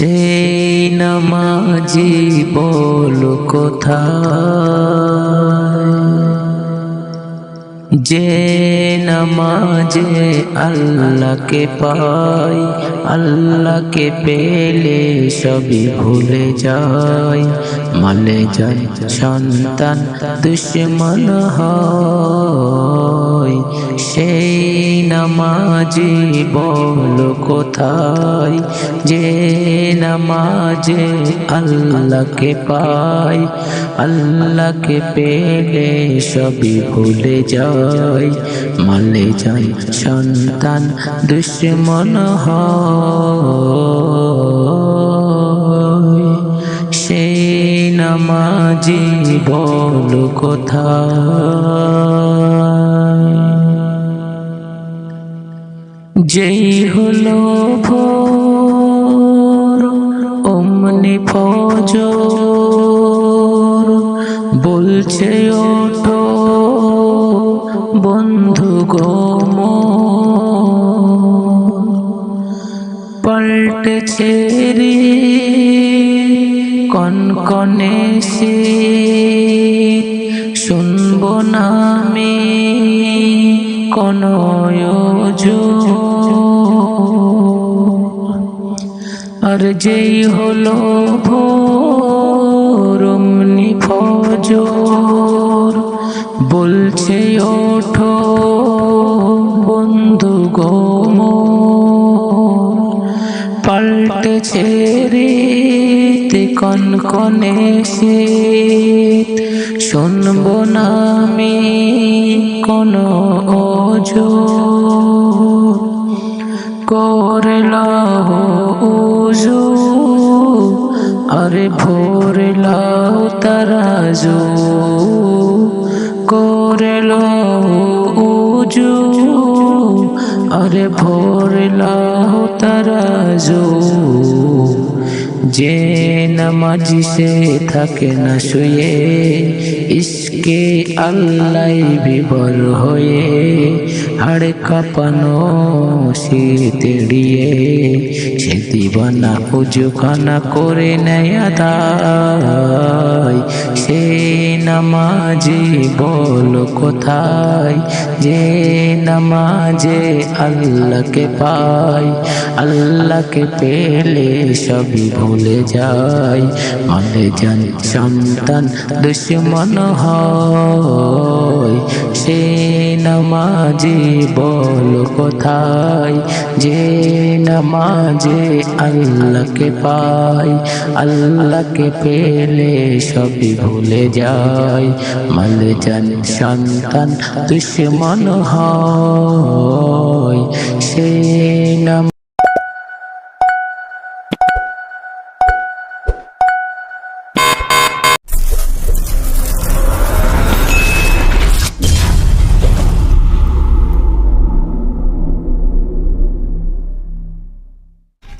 সেই নামাজি বল কোথায়? যে নামাজে আল্লাহকে পাই আল্লাহকে পেলে সবই ভুলে যায়। মালে যায় সন্তান দুশ্মন হয়। সেই নামাজি বল কোথায়? যে নামাজে আল্লাহকে পাই আল্লাহকে পেলে সবই ভুলে যায়। মালে যায় সন্তান দুশ্মন হয়। নামাজি বল কোথায় যেই হলো ভোর অমনি ফজর বলছে ওঠো বন্ধু গম পাল্টেছে রে কনকনে সে শুনব না আমি আর যেই হলো ভোর, অমনি ফজর, বলছে ওঠো বন্ধু গোম পাল্টেছে রে কনকনে সে শুনব না আমি কোন ওজোর করলাও উজু, আরে ভোরলাও তারাজু করলাও উজু, আরে ভোরলাও তারাজু যে নামাজি সে থাকে না শুয়ে, ইসকে আল্লাহ বিবর হয়ে হাড় কাঁপানো শীতড়িয়ে সে দিবানা উজুখানা করে নেয় সে নামাজি বল কোথায়? যে নামাজে আল্লাহকে পাই, আল্লাহকে পেলে সবই ভুলে যায়। মানে যান সন্তান দুশ্মন হয়, সে নামাজি বল কোথায়? যে নামাজে আল্লাহকে পাই, আল্লাহকে পেলে সবই ভুলে যায়। মাল যান সন্তান দুশ্মন হয়। সে নাম